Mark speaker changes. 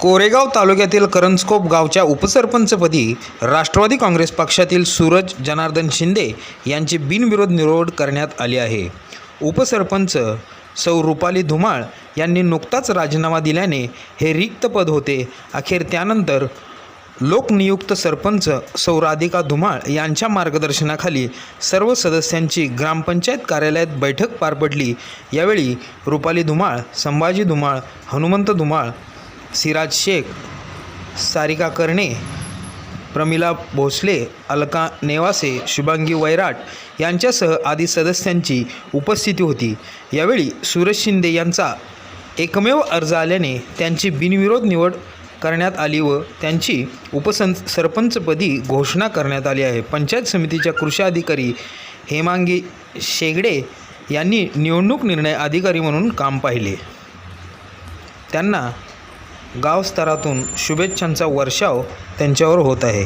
Speaker 1: कोरेगाव तालुक्यातील करंजकोप गावच्या उपसरपंचपदी राष्ट्रवादी काँग्रेस पक्षातील सूरज जनार्दन शिंदे यांची बिनविरोध निवड करण्यात आली आहे. उपसरपंच सौ रुपाली धुमाळ यांनी नुकताच राजीनामा दिल्याने हे रिक्त पद होते. अखेर त्यानंतर लोकनियुक्त सरपंच सौ राधिका धुमाळ यांच्या मार्गदर्शनाखाली सर्व सदस्यांची ग्रामपंचायत कार्यालयात बैठक पार पडली. यावेळी रुपाली धुमाळ संभाजी धुमाळ हनुमंत धुमाळ सिराज शेख सारिका कर्णे प्रमिला भोसले अलका नेवासे शुभांगी वैराट यांच्यासह आदी सदस्यांची उपस्थिती होती. यावेळी सूरज शिंदे यांचा एकमेव अर्ज आल्याने त्यांची बिनविरोध निवड करण्यात आली व त्यांची उपसं सरपंचपदी घोषणा करण्यात आली आहे. पंचायत समितीच्या कृषी अधिकारी हेमांगी शेगडे यांनी निवडणूक निर्णय अधिकारी म्हणून काम पाहिले. त्यांना गावस्तरातून शुभेच्छांचा वर्षाव त्यांच्यावर होत आहे.